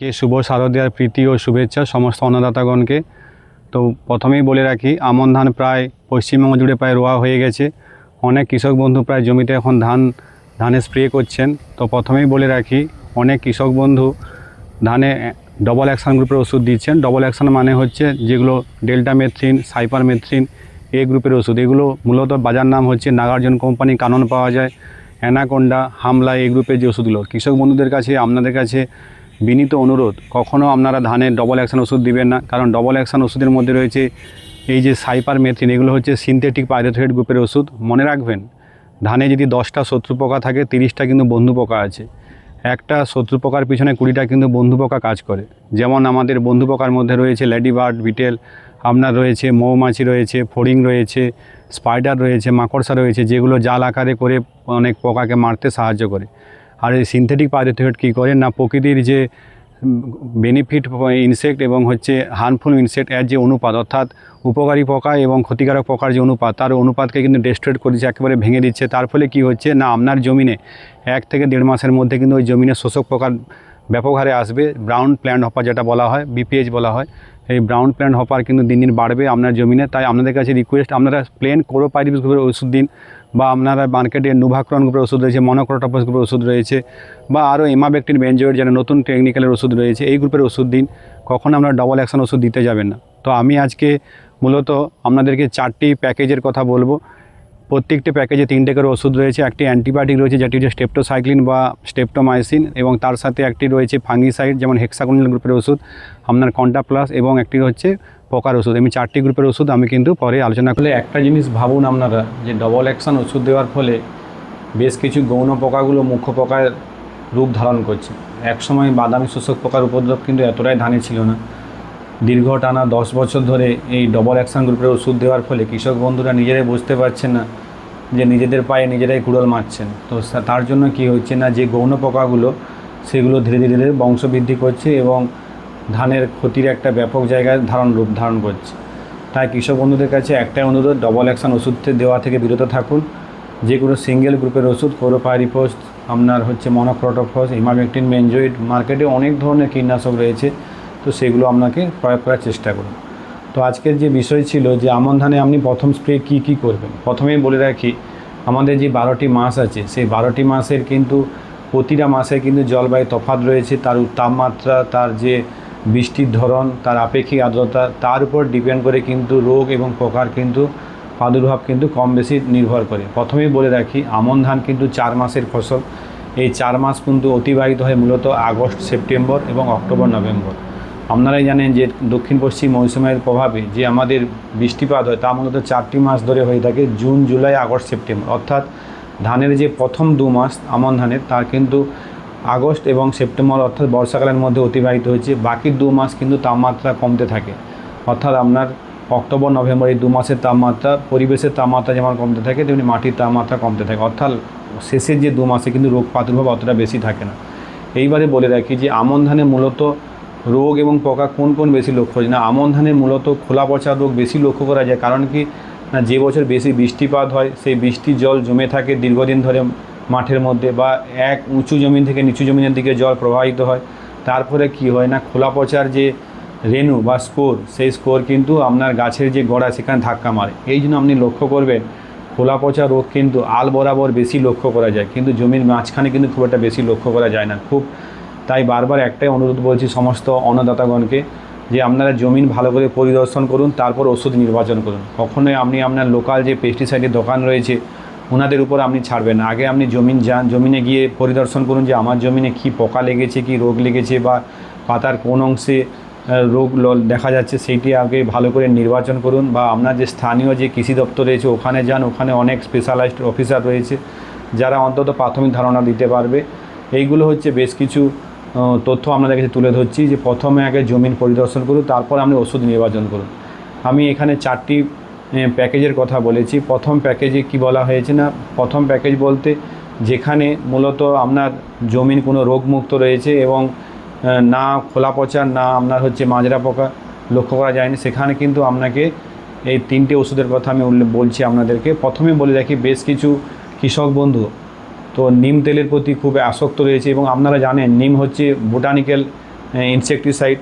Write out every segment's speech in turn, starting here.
কে শুভ শারদীয়ার প্রীতি ও শুভেচ্ছা সমস্ত অন্নদাতাগণকে। তো প্রথমেই বলে রাখি, আমন ধান প্রায় পশ্চিমবঙ্গ জুড়ে প্রায় রোয়া হয়ে গেছে। অনেক কৃষক বন্ধু প্রায় জমিতে এখন ধান ধানে স্প্রে করছেন। তো প্রথমেই বলে রাখি, অনেক কৃষক বন্ধু ধানে ডবল অ্যাকশন গ্রুপের ওষুধ দিচ্ছেন। ডবল অ্যাকশন মানে হচ্ছে যেগুলো ডেল্টা মেথ্রিন সাইপার মেথ্রিন এই গ্রুপের ওষুধ। এগুলো মূলত বাজার নাম হচ্ছে নাগার্জুন কোম্পানি কানন পাওয়া যায়। অ্যানাকোন্ডা, হামলা এই গ্রুপের যে ওষুধগুলো। কৃষক বন্ধুদের কাছে, আপনাদের কাছে বিনীত অনুরোধ কখনও আপনারা ধানের ডবল অ্যাকশন ওষুধ দিবেন না। কারণ ডবল অ্যাকশন ওষুধের মধ্যে রয়েছে এই যে সাইপার মেথিন এগুলো হচ্ছে সিনথেটিক পাইরোথয়েড গ্রুপের ওষুধ। মনে রাখবেন, ধানে যদি দশটা শত্রু পোকা থাকে, তিরিশটা কিন্তু বন্ধু পোকা আছে। একটা শত্রু পোকার পিছনে কুড়িটা কিন্তু বন্ধু পোকা কাজ করে। যেমন আমাদের বন্ধু পোকার মধ্যে রয়েছে লেডি বার্ড বিটেল আপনার রয়েছে মৌমাছি রয়েছে, ফড়িং রয়েছে স্পাইডার রয়েছে, মাকড়সা রয়েছে, যেগুলো জাল আকারে করে অনেক পোকাকে মারতে সাহায্য করে। আর এই সিনথেটিক পাইরোথয়েড কী করে না? প্রকৃতির যে বেনিফিট ইনসেক্ট এবং হচ্ছে হার্মফুল ইনসেক্ট এর যে অনুপাত, অর্থাৎ উপকারী পোকা এবং ক্ষতিকারক পোকার যে অনুপাত, তার অনুপাতকে কিন্তু ডেস্ট্রয়েড করে দিচ্ছে একেবারে ভেঙে দিচ্ছে। তার ফলে কি হচ্ছে না, আপনার জমিনে এক থেকে দেড় মাসের মধ্যে কিন্তু ওই জমিনে শোষক পোকার ব্যাপক হারে আসবে। ব্রাউন প্ল্যান্ট হপার যেটা বলা হয় বিপিএইচ বলা হয়, এই ব্রাউন প্ল্যান্ট হপার কিন্তু দিন দিন বাড়বে আপনার জমিনে। তাই আপনাদের কাছে রিকোয়েস্ট আপনারা প্লেন কোরোপাইরিস গ্রুপের ওষুধ দিন। বা আপনারা মার্কেটে নুভাক্রন গ্রুপের ওষুধ রয়েছে, মনোক্রোটোপাস গ্রুপের ওষুধ রয়েছে, বা আরও এমাবেক্টিন বেঞ্জয়েড যেন নতুন টেকনিক্যালের ওষুধ রয়েছে, এই গ্রুপের ওষুধ দিন, কখনো আপনারা ডবল অ্যাকশন ওষুধ দিতে যাবেন না। তো আমি আজকে মূলত আপনাদেরকে চারটি প্যাকেজের কথা বলব। প্রত্যেকটি প্যাকেজে তিনটে করে ওষুধ রয়েছে, একটি অ্যান্টিবায়োটিক রয়েছে, যেটি হচ্ছে স্টেপটোসাইক্লিন বা স্টেপটোমাইসিন এবং তার সাথে একটি রয়েছে ফাঙ্গিসাইড যেমন হেক্সাগোনাল গ্রুপের ওষুধ, আপনার কন্টা প্লাস এবং একটি হচ্ছে পোকার ওষুধ। আমি চারটি গ্রুপের ওষুধ আমি কিন্তু পরে আলোচনা করলে একটা জিনিস ভাবুন আপনারা, যে ডবল অ্যাকশন ওষুধ দেওয়ার ফলে বেশ কিছু গৌণ পোকাগুলো মুখ্য পোকার রূপ ধারণ করছে। একসময় বাদামি শোষক পোকার উপদ্রব কিন্তু এতটাই ধানে ছিল না। দীর্ঘ টানা দশ বছর ধরে এই ডবল অ্যাকশন গ্রুপের ওষুধ দেওয়ার ফলে কৃষক বন্ধুরা নিজেরাই বুঝতে পারছেন না, যে নিজেদের পায়ে নিজেরাই কুড়োল মারছেন। তো তার জন্য কি হচ্ছে না, যে গৌণ পোকাগুলো, সেগুলো ধীরে ধীরে ধীরে বংশবৃদ্ধি করছে এবং ধানের ক্ষতির একটা ব্যাপক জায়গায় ধারণ রূপ ধারণ করছে। তাই কৃষক বন্ধুদের কাছে একটাই অনুরোধ ডবল অ্যাকশন ওষুধ দেওয়া থেকে বিরত থাকুন। যে কোনো সিঙ্গেল গ্রুপের ওষুধ কোরোপাইরিফোস আপনার হচ্ছে মনোক্রোটোফস ইমামেকটিন বেঞ্জয়েড মার্কেটে অনেক ধরনের কীটনাশক রয়েছে। তো সেগুলো আপনাকে প্রয়োগ করার চেষ্টা করুন। তো আজকের যে বিষয় ছিল যে আমন ধানে আপনি প্রথম স্প্রে কী কী করবেন? প্রথমেই বলে রাখি, আমাদের যে বারোটি মাস আছে, সেই বারোটি মাসের কিন্তু প্রতিটা মাসে কিন্তু জলবায়ু তফাত রয়েছে, তার তাপমাত্রা তার যে বৃষ্টির ধরন, তার আপেক্ষিক আর্দ্রতা, তার উপর ডিপেন্ড করে কিন্তু রোগ এবং পোকার কিন্তু প্রাদুর্ভাব কিন্তু কম বেশি নির্ভর করে। প্রথমেই বলে রাখি, আমন ধান কিন্তু চার মাসের ফসল। এই চার মাস কিন্তু অতিবাহিত হয় মূলত আগস্ট, সেপ্টেম্বর এবং অক্টোবর, নভেম্বর। আপনারাই জানেন যে দক্ষিণ পশ্চিম মৌসুমের প্রভাবে যে আমাদের বৃষ্টিপাত হয়, তা মূলত চারটি মাস ধরে হয়ে থাকে, জুন, জুলাই, আগস্ট, সেপ্টেম্বর। অর্থাৎ ধানের যে প্রথম দু মাস আমন ধানের, তার কিন্তু আগস্ট এবং সেপ্টেম্বর, অর্থাৎ বর্ষাকালের মধ্যে অতিবাহিত হয়েছে। বাকি দু মাস কিন্তু তাপমাত্রা কমতে থাকে। অর্থাৎ আপনার অক্টোবর, নভেম্বর এই দু মাসের তাপমাত্রা, পরিবেশের তাপমাত্রা যেমন কমতে থাকে, তেমনি মাটির তাপমাত্রা কমতে থাকে। অর্থাৎ শেষের যে দু মাসে কিন্তু রোগ প্রাদুর্ভাব অতটা বেশি থাকে না। এইবারে বলে রাখি যে, আমন ধানে মূলত রোগ এবং পোকা কোন কোন বেশি লক্ষ্য হয় না, আমন ধানে মূলত খোলা পচা রোগ বেশি লক্ষ্য করা যায়। কারণ কি? না, যে বছর বেশি বৃষ্টিপাত হয়, সেই বৃষ্টির জল জমে থাকে, দীর্ঘদিন ধরে মাঠের মধ্যে বা এক উঁচু জমিন থেকে নিচু জমিনের দিকে জল প্রবাহিত হয়। তারপরে কি হয় না, খোলা পচার যে রেণু বা স্কোর, সেই স্কোর কিন্তু আপনার গাছের যে গোড়া, সেখানে ধাক্কা মারে। এই জন্য আপনি লক্ষ্য করবেন, খোলা পচা রোগ কিন্তু আল বরাবর বেশি লক্ষ্য করা যায়। কিন্তু জমির মাঝখানে কিন্তু খুব একটা বেশি লক্ষ্য করা যায় না, খুব। তাই বারবার একটাই অনুরোধ বলছি সমস্ত অন্নদাতাগণকে যে আপনারা জমিন ভালো করে পরিদর্শন করুন, তারপর ওষুধ নির্বাচন করুন। কখনোই আপনি আপনার লোকাল যে পেস্টিসাইডের দোকান রয়েছে ওনাদের উপর আপনি ছাড়বেন আগে আপনি জমিন যান, জমিনে গিয়ে পরিদর্শন করুন যে আমার জমিনে কী পোকা লেগেছে, কি রোগ লেগেছে বা পাতার কোন অংশে রোগ দেখা যাচ্ছে সেইটি আগে ভালো করে নির্বাচন করুন বা আপনার যে স্থানীয় যে কৃষি দপ্তর রয়েছে ওখানে যান, ওখানে অনেক স্পেশালাইজড অফিসার রয়েছে যারা অন্তত প্রাথমিক ধারণা দিতে পারবে। এইগুলো হচ্ছে বেশ কিছু তথ্য আপনাদের কাছে তুলে ধরছি যে প্রথমে আগে জমিন পরিদর্শন করুন, তারপর আপনি ওষুধ নির্বাচন করুন। আমি এখানে চারটি প্যাকেজের কথা বলেছি। প্রথম প্যাকেজে কি বলা হয়েছে না? প্রথম প্যাকেজ বলতে যেখানে মূলত আপনার জমিন কোনো রোগমুক্ত রয়েছে এবং না খোলা পচা, না আপনার হচ্ছে মাজরা পোকা লক্ষ্য করা যায়নি। সেখানে কিন্তু আপনাকে এই তিনটে ওষুধের কথা আমি বলছি আপনাদেরকে। প্রথমে বলে রাখি, বেশ কিছু কৃষক বন্ধু তো নিম তেলের প্রতি খুব আসক্ত রয়েছে এবং আপনারা জানেন, নিম হচ্ছে বোটানিক্যাল ইনসেকটিসাইড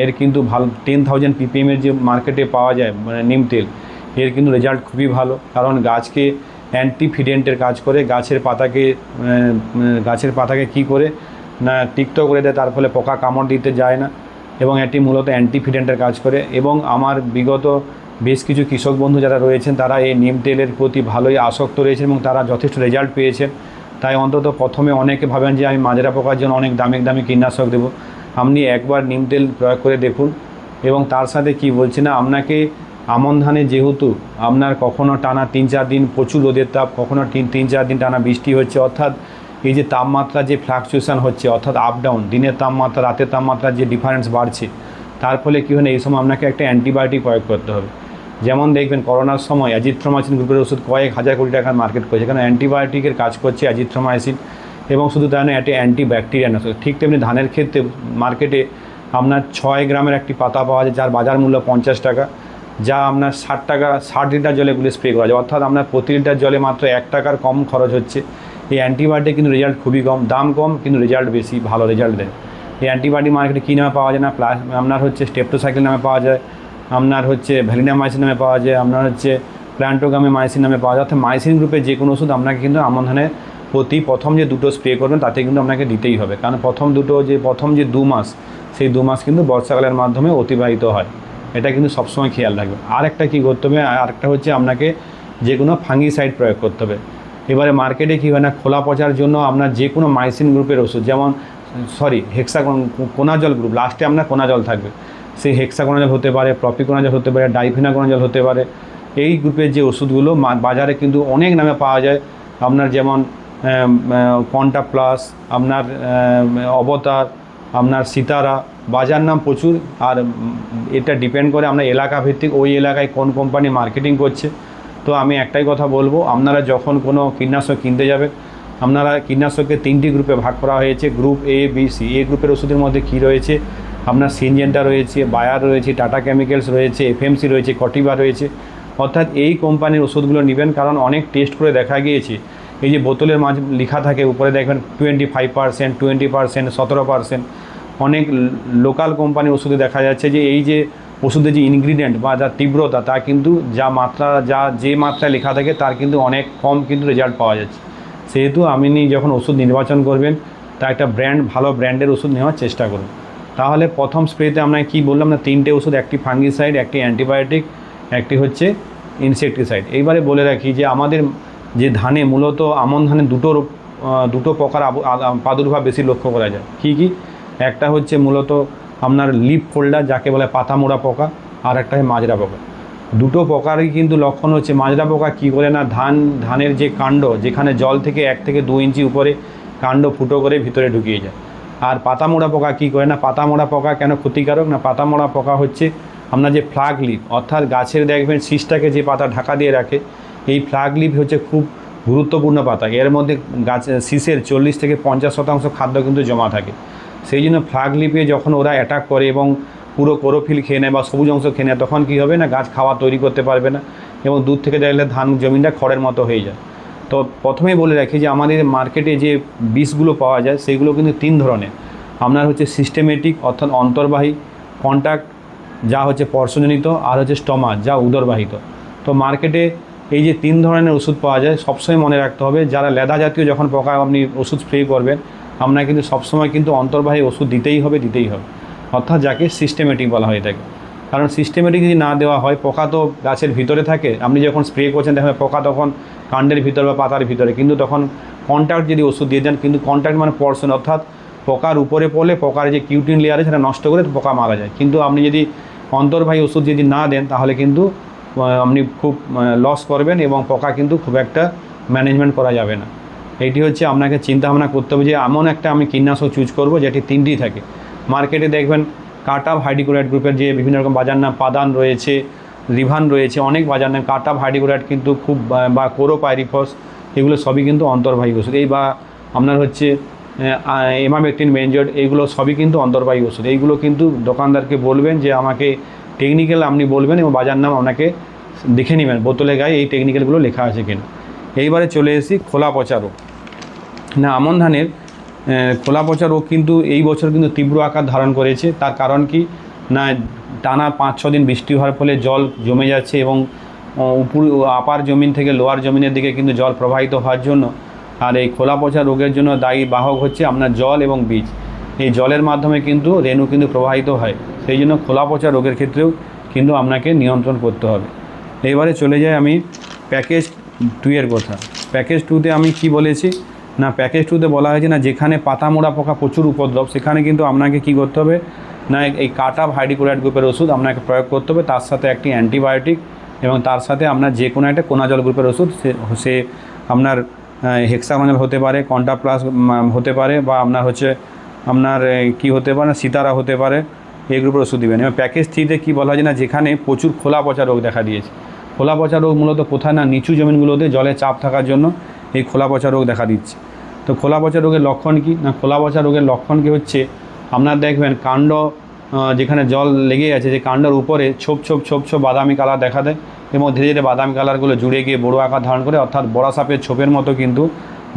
এর কিন্তু ভালো টেন থাউজেন্ড পিপিএমের যে মার্কেটে পাওয়া যায় মানে নিম তেল। এর কিন্তু রেজাল্ট খুবই ভালো। কারণ গাছকে অ্যান্টিফিডেন্টের কাজ করে, গাছের পাতাকে গাছের পাতাকে কি করে না তিক্ত করে দেয়, তার ফলে পোকা কামড় দিতে যায় না। এবং এটি মূলত অ্যান্টিফিডেন্টের কাজ করে। এবং আমার বিগত বেশ কিছু কৃষক বন্ধু যারা রয়েছেন, তারা এই নিম তেলের প্রতি ভালোই আসক্ত রয়েছেন এবং তারা যথেষ্ট রেজাল্ট পেয়েছেন। তাই অন্তত প্রথমে অনেকে ভাবেন যে আমি মাজরা পোকার জন্য অনেক দামি দামি কীটনাশক দেবো। আপনি একবার নিম তেল প্রয়োগ করে দেখুন। এবং তার সাথে কি বলছি না, আপনাকে আমন ধানে যেহেতু আপনার কখনো টানা তিন চার দিন প্রচুর রোদের তাপ, কখনো তিন তিন চার দিন টানা বৃষ্টি হচ্ছে, অর্থাৎ এই যে তাপমাত্রা যে ফ্লাকচুয়েশন হচ্ছে, অর্থাৎ আপ ডাউন দিনের তাপমাত্রা, রাতের তাপমাত্রার যে ডিফারেন্স বাড়ছে, তার ফলে কী হয় এই সময় আপনাকে একটা অ্যান্টিবায়োটিক প্রয়োগ করতে হবে। যেমন দেখবেন, করোনার সময় অ্যাজিথ্রোমাইসিন গ্রুপের ওষুধ কয়েক হাজার কোটি টাকার মার্কেট করেছে কারণ অ্যান্টিবায়োটিকের কাজ করছে অ্যাজিথ্রোমাইসিন এবং শুধু তাই নয় এটি অ্যান্টি ব্যাকটেরিয়া নাশক ঠিক তেমনি ধানের ক্ষেত্রে মার্কেটে আপনার ছয় গ্রামের একটি পাতা পাওয়া যায়, যার বাজার মূল্য পঞ্চাশ টাকা। যা আপনার ষাট টাকা, ষাট লিটার জলে গুলে স্প্রে করা যায়। অর্থাৎ আপনার প্রতি লিটার জলে মাত্র এক টাকার কম খরচ হচ্ছে। এই অ্যান্টিবায়োটিক কিন্তু রেজাল্ট খুবই কম। দাম কম, কিন্তু রেজাল্ট বেশি, ভালো রেজাল্ট দেয়। এই অ্যান্টিবায়োটিক মার্কেটে কী নামে পাওয়া যায় না? প্লাস আপনার হচ্ছে স্টেপটোসাইকেল নামে পাওয়া যায়। আপনার হচ্ছে ভ্যালিনামাইসিন নামে পাওয়া যায়। আপনার হচ্ছে প্ল্যান্টোগামে মাইসিন নামে পাওয়া যায়। অর্থাৎ মাইসিন গ্রুপের যে কোনো ওষুধ আপনাকে কিন্তু আমন ধানের প্রতি প্রথম যে দুটো স্প্রে করবেন, তাতে কিন্তু আপনাকে দিতেই হবে। কারণ প্রথম দুটো যে, প্রথম যে দু মাস, সেই দু মাস কিন্তু বর্ষাকালের মাধ্যমে অতিবাহিত হয়। এটা কিন্তু সবসময় খেয়াল রাখবে। আর একটা কী করতে হবে? আর একটা হচ্ছে আপনাকে যে কোনো ফাঙ্গিসাইড প্রয়োগ করতে হবে। এবারে মার্কেটে কী হয় না, খোলা পচার জন্য আপনার যে কোনো মাইসিন গ্রুপের ওষুধ, যেমন, সরি হেক্সা কোনাজল গ্রুপ, লাস্টে আপনার কোনাজল থাকবে। সেই হেক্সা কোনাজল হতে পারে, প্রপিকোনাজল হতে পারে ডাইফিনা কোনাজল হতে পারে। এই গ্রুপের যে ওষুধগুলো বাজারে কিন্তু অনেক নামে পাওয়া যায়। আপনার যেমন কন্টা প্লাস, আপনার অবতার, আপনার সিতারা বাজার নাম প্রচুর, আর এটা ডিপেন্ড করে আমরা এলাকা ভিত্তিক ওই এলাকায় কোন কোম্পানি মার্কেটিং করছে। তো আমি একটাই কথা বলব, আপনারা যখন কোনো কীটনাশক কিনতে যাবেন আপনারা কীটনাশককে তিনটি গ্রুপে ভাগ করা হয়েছে group A B C A গ্রুপের ওষুধের মধ্যে কী রয়েছে? আপনার সিনজেন্টা রয়েছে বায়ার রয়েছে টাটা কেমিক্যালস রয়েছে এফএমসি রয়েছে কটিবা রয়েছে। অর্থাৎ এই কোম্পানির ওষুধগুলো নেবেন, কারণ অনেক টেস্ট করে দেখা গিয়েছে। এই যে বোতলের মাঝ লেখা থাকে, উপরে দেখবেন twenty five percent twenty percent সতেরো পার্সেন্ট অনেক লোকাল কোম্পানির ওষুধে দেখা যাচ্ছে যে এই যে ওষুধের যে ইনগ্রিডিয়েন্ট বা যার তীব্রতা, তা কিন্তু যা মাত্রা, যা যে মাত্রায় লেখা থাকে, তার কিন্তু অনেক কম কিন্তু রেজাল্ট পাওয়া যাচ্ছে। সেহেতু আপনি যখন ওষুধ নির্বাচন করবেন, তা একটা ব্র্যান্ড ভালো ব্র্যান্ডের ওষুধ নেওয়ার চেষ্টা করুন। তাহলে প্রথম স্প্রেতে আমরা কি বললাম না, তিনটে ওষুধ, একটি ফাঙ্গিসাইড একটি অ্যান্টিবায়োটিক একটি হচ্ছে ইনসেকটিসাইড এইবারে বলে রাখি যে আমাদের যে ধানে, মূলত আমন ধানে দুটো দুটো প্রকার প্রাদুর্ভাব বেশি লক্ষ্য করা যায়। কী কী? একটা হচ্ছে মূলত আপনার লিপ ফোল্ডার, যাকে বলে পাতা মোড়া পোকা, আর একটা মাজরা পোকা। দুটো পোকারই কিন্তু লক্ষণ হচ্ছে, মাজরা পোকা কী করে না ধান, ধানের যে কাণ্ড, যেখানে জল থেকে এক থেকে দু ইঞ্চি উপরে কাণ্ড ফুটো করে ভিতরে ঢুকিয়ে যায়। আর পাতা মোড়া পোকা কী করে না পাতা মোড়া পোকা কেন ক্ষতিকারক না পাতা মোড়া পোকা হচ্ছে আপনার যে ফ্লাগ লিপ, অর্থাৎ গাছের দেখবেন শীষটাকে যে পাতা ঢাকা দিয়ে রাখে, এই ফ্লাগ লিপ হচ্ছে খুব গুরুত্বপূর্ণ পাতা। এর মধ্যে গাছ, শীষের চল্লিশ থেকে পঞ্চাশ শতাংশ খাদ্য কিন্তু জমা থাকে। সেই জন্য ফ্লাগ লিপে যখন ওরা অ্যাটাক করে এবং পুরো কোরোফিল খেয়ে নেয় বা সবুজ অংশ খেয়ে নেয়, তখন কী হবে না, গাছ খাওয়া তৈরি করতে পারবে না এবং দূর থেকে দেখলে ধান জমিটা খড়ের মতো হয়ে যায়। তো প্রথমেই বলে রাখি যে আমাদের মার্কেটে যে বিষগুলো পাওয়া যায়, সেগুলো কিন্তু তিন ধরনের। আপনার হচ্ছে সিস্টেমেটিক অর্থাৎ অন্তর্বাহী কন্ট্যাক্ট যা হচ্ছে পর্শজনিত আর হচ্ছে স্টমা যা উদরবাহিত। তো মার্কেটে এই যে তিন ধরনের ওষুধ পাওয়া যায়, সবসময় মনে রাখতে হবে, যারা লেদা জাতীয় যখন পোকা আপনি ওষুধ স্প্রে করবেন আপনার কিন্তু সবসময় কিন্তু অন্তর্বাহী ওষুধ দিতেই হবে দিতেই হবে। অর্থাৎ যাকে সিস্টেমেটিক বলা হয়ে থাকে কারণ সিস্টেমেটিক যদি না দেওয়া হয়, পোকা তো গাছের ভিতরে থাকে। আপনি যখন স্প্রে করছেন, দেখবেন পোকা তখন কাণ্ডের ভিতরে বা পাতার ভিতরে। কিন্তু তখন কন্ট্যাক্ট যদি ওষুধ দিয়ে দেন, কিন্তু কন্ট্যাক্ট মানে পর্শন অর্থাৎ পোকার উপরে পড়লে, পোকার যে কিউটিন লেয়ার সেটা নষ্ট করে পোকা মারা যায়। কিন্তু আপনি যদি অন্তর্বাহী ওষুধ যদি না দেন, তাহলে কিন্তু আপনি খুব লস করবেন এবং পোকা কিন্তু খুব একটা ম্যানেজমেন্ট করা যাবে না। এইটি হচ্ছে আপনাকে চিন্তা ভাবনা করতে হবে যে এমন একটা আমি কীটনাশক চুজ করব যেটি তিনটি থাকে। মার্কেটে দেখবেন কাটাপ হাইডিকোরাইট গ্রুপের যে বিভিন্ন রকম বাজার নাম পাদান রয়েছে রিভান রয়েছে, অনেক বাজার নাম কাটাপ হাইডিকোরাইট কিন্তু খুব বা- কোরোপাইরিফস এগুলো সবই কিন্তু অন্তর্বাহী ওষুধ। এই বা আপনার হচ্ছে এমামেকটিন মেনজয়েড এইগুলো সবই কিন্তু অন্তর্বাহী ওষুধ। এইগুলো কিন্তু দোকানদারকে বলবেন যে আমাকে টেকনিক্যাল আপনি বলবেন এবং বাজার নাম আপনাকে দেখে নেবেন। বোতলে গায়ে এই টেকনিক্যালগুলো লেখা আছে কিনা। এইবারে চলে এসেছি খোলা পচা রোগ। না, আমন ধানের খোলা পচা রোগ কিন্তু এই বছর কিন্তু তীব্র আকার ধারণ করেছে। তার কারণ কি? না, টানা পাঁচ, ছ দিন বৃষ্টি হওয়ার ফলে জল জমে যাচ্ছে এবং উপর, আপার জমিন থেকে লোয়ার জমিনের দিকে কিন্তু জল প্রবাহিত হওয়ার জন্য। আর এই খোলা পচা রোগের জন্য দায়ী বাহক হচ্ছে আপনার জল এবং বীজ। এই জলের মাধ্যমে কিন্তু রেণু কিন্তু প্রবাহিত হয়। সেই জন্য খোলা পচা রোগের ক্ষেত্রেও কিন্তু আপনাকে নিয়ন্ত্রণ করতে হবে। এবারে চলে যাই আমি প্যাকেজ টু এর কথা। প্যাকেজ টুতে আমি কি বলেছি? না প্যাকেজ টুতে বলা হয়েছে না, যেখানে পাতা মোড়া পোকা প্রচুর উপদ্রব, সেখানে কিন্তু আপনাকে কি করতে হবে? না, এই কাটা হাইডিক্লোরাইড গ্রুপের ওষুধ আপনাকে প্রয়োগ করতে হবে, তার সাথে একটি অ্যান্টিবায়োটিক এবং তার সাথে আপনার যে কোনো একটা কোনাজল গ্রুপের ওষুধ, সে সে আপনার হেক্সাগোনাল হতে পারে কন্টা প্লাস হতে পারে বা আপনার হচ্ছে, আপনার কি হতে পারে, সিতারা হতে পারে, এই গ্রুপের ওষুধ দেবেন। এবং প্যাকেজ থ্রিতে কী বলা হয় না, যেখানে প্রচুর খোলা পচা রোগ দেখা দিয়েছে। খোলা পচা রোগ মূলত কোথায় না, নিচু জমিনগুলোতে জলে চাপ থাকার জন্য এই খোলা পচা রোগ দেখা দিচ্ছে। তো খোলা পচা রোগের লক্ষণ কি? না, খোলা পচা রোগের লক্ষণ কি হচ্ছে? আপনার দেখবেন কাণ্ড যেখানে জল লেগে আছে, যে কাণ্ডের উপরে ছোপ ছোপ ছোপ ছোপ বাদামি কালার দেখা দেয়। এবং ধীরে ধীরে বাদামি কালারগুলো জুড়ে গিয়ে বড় আকার ধারণ করে, অর্থাৎ বড়া সাপের ছোপের মতো কিন্তু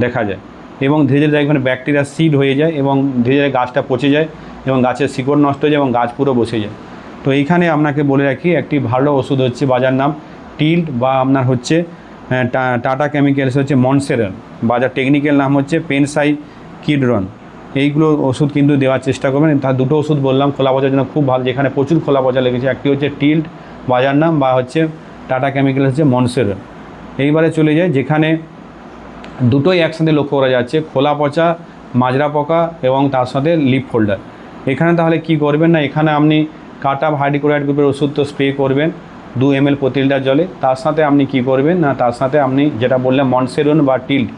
দেখা যায়। এবং ধীরে ধীরে দেখবেন ব্যাকটেরিয়া সিড হয়ে যায় এবং ধীরে ধীরে গাছটা পচে যায় এবং গাছের শিকড় নষ্ট হয়ে যায় এবং গাছ পুরো বসে যায়। তো এইখানে আপনাকে বলে রাখি, একটি ভালো ওষুধ হচ্ছে বাজার নাম টিল্ড বা আপনার হচ্ছে টাটা কেমিক্যালস হচ্ছে মনসেরন বাজার টেকনিক্যাল নাম হচ্ছে পেনসাই কিডরন এইগুলো ওষুধ কিন্তু দেওয়ার চেষ্টা করবেন। তার দুটো ওষুধ বললাম, খোলা পচার জন্য খুব ভালো, যেখানে প্রচুর খোলা পচা লেগেছে। একটি হচ্ছে টিল্ড বাজার নাম, বা হচ্ছে টাটা কেমিক্যাল হচ্ছে মনসেরন এইবারে চলে যায় যেখানে দুটোই একসাথে লক্ষ্য করা যাচ্ছে, খোলা পচা, মাজরা পোকা এবং তার সাথে লিপ ফোল্ডার এখানে তাহলে কি করবেন না, এখানে আপনি কাটা হার্ডিক্লোরাইড গ্রুপের ওষুধ তো স্প্রে করবেন, দু এম এল প্রতি লিটার জলে। তার সাথে আপনি কি করবেন না, তার সাথে আপনি যেটা বললেন মনসেরন বা টিল্ড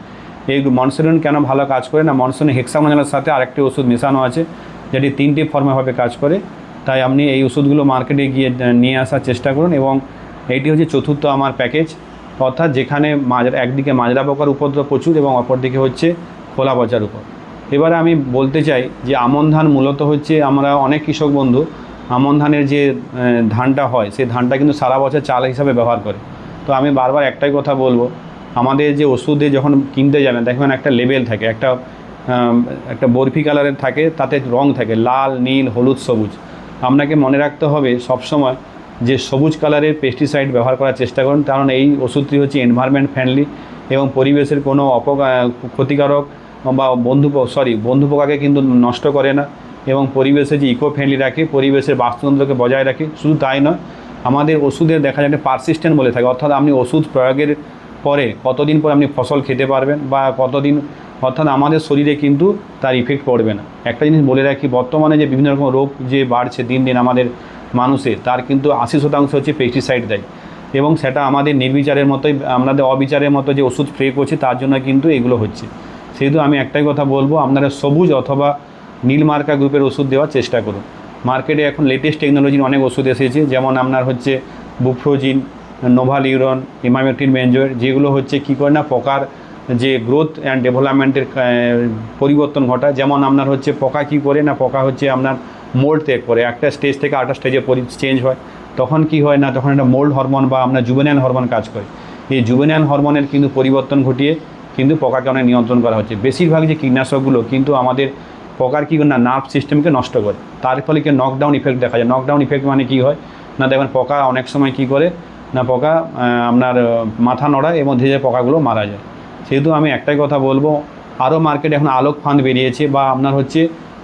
এই মনসেরন কেন ভালো কাজ করে না? মনসেরন হেক্সামোনালের সাথে আরেকটি ওষুধ মেশানো আছে, যেটি তিনটি ফর্মেভাবে কাজ করে। তাই আপনি এই ওষুধগুলো মার্কেটে গিয়ে নিয়ে আসার চেষ্টা করুন এবং এটি হচ্ছে চতুর্থ আমার প্যাকেজ অর্থাৎ যেখানে মাজরা, একদিকে মাজরা পোকার উপদ্রব প্রচুর এবং অপরদিকে হচ্ছে খোলা পচার উপর। এবারে আমি বলতে চাই যে আমন ধান মূলত হচ্ছে আমরা অনেক কৃষক বন্ধু, আমন ধানের যে ধানটা হয়, সেই ধানটা কিন্তু সারা বছর চাল হিসাবে ব্যবহার করে। তো আমি বারবার একটাই কথা বলব আমাদের যে ওষুধে যখন কিনতে যাবেন, দেখবেন একটা লেবেল থাকে, একটা একটা বরফি কালারের থাকে, তাতে রং থাকে, লাল, নীল, হলুদ, সবুজ। আপনাকে মনে রাখতে হবে সবসময় যে সবুজ কালারের পেস্টিসাইড ব্যবহার করার চেষ্টা করুন, কারণ এই ওষুধটি হচ্ছে এনভায়রনমেন্ট ফ্রেন্ডলি এবং পরিবেশের কোনো অপকা, ক্ষতিকারক বা বন্ধু সরি বন্ধু পোকাকে কিন্তু নষ্ট করে না এবং পরিবেশে যে ইকো ফ্রেন্ডলি রাখে, পরিবেশের বাস্তুতন্ত্রকে বজায় রাখে, শুধু তাই নয়, আমাদের ওষুধের দেখা যায় পারসিস্টেন্ট বলে থাকে, অর্থাৎ আপনি ওষুধ প্রয়োগের পরে কতদিন পর আপনি ফসল খেতে পারবেন বা কতদিন, অর্থাৎ আমাদের শরীরে কিন্তু তার ইফেক্ট পড়বে না। একটা জিনিস বলে রাখি, বর্তমানে যে বিভিন্ন রকম রোগ যে বাড়ছে দিন দিন আমাদের মানুষের তার কিন্তু আশি শতাংশ হচ্ছে পেস্টিসাইড দেয়। এবং সেটা আমাদের নির্বিচারের মতোই, আমাদের অবিচারের মতো যে ওষুধ স্প্রে করছে, তার জন্য কিন্তু এগুলো হচ্ছে। সেহেতু আমি একটাই কথা বলব, আপনারা সবুজ অথবা নীল মার্কা গ্রুপের ওষুধ দেওয়ার চেষ্টা করুন। মার্কেটে এখন লেটেস্ট টেকনোলজির অনেক ওষুধ এসেছে, যেমন আপনার হচ্ছে buprofezin novaluron emamectin benzoate হচ্ছে কী করে না পোকার যে গ্রোথ অ্যান্ড ডেভেলপমেন্টের পরিবর্তন ঘটায়। যেমন আপনার হচ্ছে পোকা কী করে না, পোকা হচ্ছে আপনার মোল্ড ত্যাগ করে। একটা স্টেজ থেকে আরেকটা স্টেজে চেঞ্জ হয়। তখন কি হয় না, তখন একটা মোল্ড হরমোন বা আপনার জুবেনাইল হরমোন কাজ করে। এই জুবেনাইল হরমোনের কিন্তু পরিবর্তন ঘটিয়ে কিন্তু পোকাকে অনেক নিয়ন্ত্রণ করা হচ্ছে। বেশিরভাগ যে কীটনাশকগুলো কিন্তু আমাদের পোকার কী না নার্ভ সিস্টেমকে নষ্ট করে। তার ফলে কি নকডাউন ইফেক্ট দেখা যায়। নকডাউন ইফেক্ট মানে কি হয়? না দেখবেন পোকা অনেক সময় কি করে না পোকা আপনার মাথা নড়ায় এবং ধীরে ধীরে পোকাগুলো মারা যায়। সেহেতু আমি একটাই কথা বলব, আরও মার্কেটে এখন আলোক ফাঁদ বেরিয়েছে বা আপনার হচ্ছে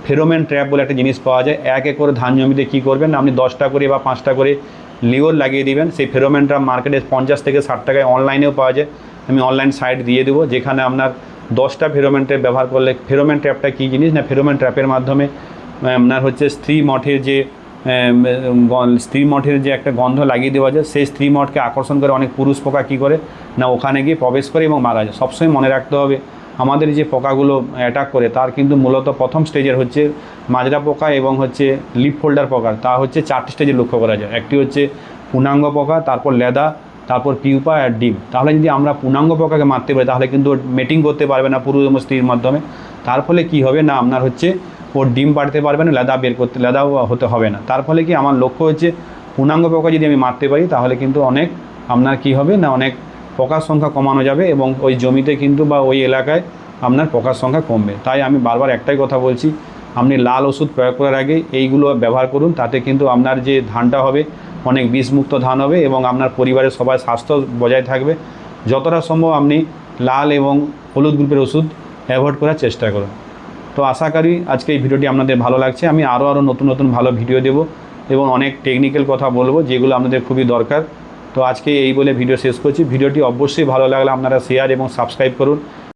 ফেরোমেন ট্র্যাপ বলে একটা জিনিস পাওয়া যায়। এক এক করে ধান জমিতে কী করবেন? আপনি দশটা করে বা পাঁচটা করে লিওর লাগিয়ে দিবেন। সেই ফেরোমেন ট্র্যাপ মার্কেটে পঞ্চাশ থেকে ষাট টাকায় অনলাইনেও পাওয়া যায়। আমি অনলাইন সাইট দিয়ে দেবো, যেখানে আপনার দশটা ফেরোমেন ট্র্যাপ ব্যবহার করলে, ফেরোমেন ট্র্যাপটা কী জিনিস? না, ফেরোমেন ট্র্যাপের মাধ্যমে আপনার হচ্ছে স্ত্রী মঠের যে স্ত্রী মঠের যে একটা গন্ধ লাগিয়ে দেওয়া যায় সেই স্ত্রী মঠকে আকর্ষণ করে অনেক পুরুষ পোকা কী করে? না, ওখানে গিয়ে প্রবেশ করে এবং মারা যায়। সবসময় মনে রাখতে হবে, আমাদের যে পোকাগুলো অ্যাটাক করে, তার কিন্তু মূলত প্রথম স্টেজের হচ্ছে মাজরা পোকা এবং হচ্ছে লিপ ফোল্ডার পোকা। তা হচ্ছে চারটি স্টেজে লক্ষ্য করা যায়। একটি হচ্ছে পূর্ণাঙ্গ পোকা, তারপর লেদা, তারপর পিউপা আর ডিম। তাহলে যদি আমরা পূর্ণাঙ্গ পোকাকে মারতে পারি, তাহলে কিন্তু মেটিং করতে পারবে না পুরুষ এবং স্ত্রীর মাধ্যমে। তার ফলে কী হবে? না, আপনার হচ্ছে ওর ডিম পাড়তে পারবে না, লেদা বের করতে, লেদাও হতে হবে না। তার ফলে কি আমার লক্ষ্য হচ্ছে, পূর্ণাঙ্গ পোকা যদি আমি মারতে পারি, তাহলে কিন্তু অনেক আপনার কি হবে না, অনেক পোকার সংখ্যা কমানো যাবে এবং ওই জমিতে কিন্তু বা ওই এলাকায় আপনার পোকার সংখ্যা কমবে। তাই আমি বারবার একটাই কথা বলছি, আপনি লাল ওষুধ প্রয়োগ করার আগে এইগুলো ব্যবহার করুন, তাতে কিন্তু আপনার যে ধানটা হবে, অনেক বিষমুক্ত ধান হবে এবং আপনার পরিবারের সবাই স্বাস্থ্য বজায় থাকবে। যতটা সম্ভব আপনি লাল এবং হলুদ গ্রুপের ওষুধ অ্যাভয়েড করার চেষ্টা করুন। তো আশা করি আজকে এই ভিডিওটি আপনাদের ভালো লাগছে। আমি আরও আরও নতুন নতুন ভালো ভিডিও দেব এবং অনেক টেকনিক্যাল কথা বলব, যেগুলো আপনাদের খুবই দরকার। তো আজকে এই বলে ভিডিও শেষ করছি। ভিডিওটি অবশ্যই ভালো লাগলে আপনারা শেয়ার এবং সাবস্ক্রাইব করুন।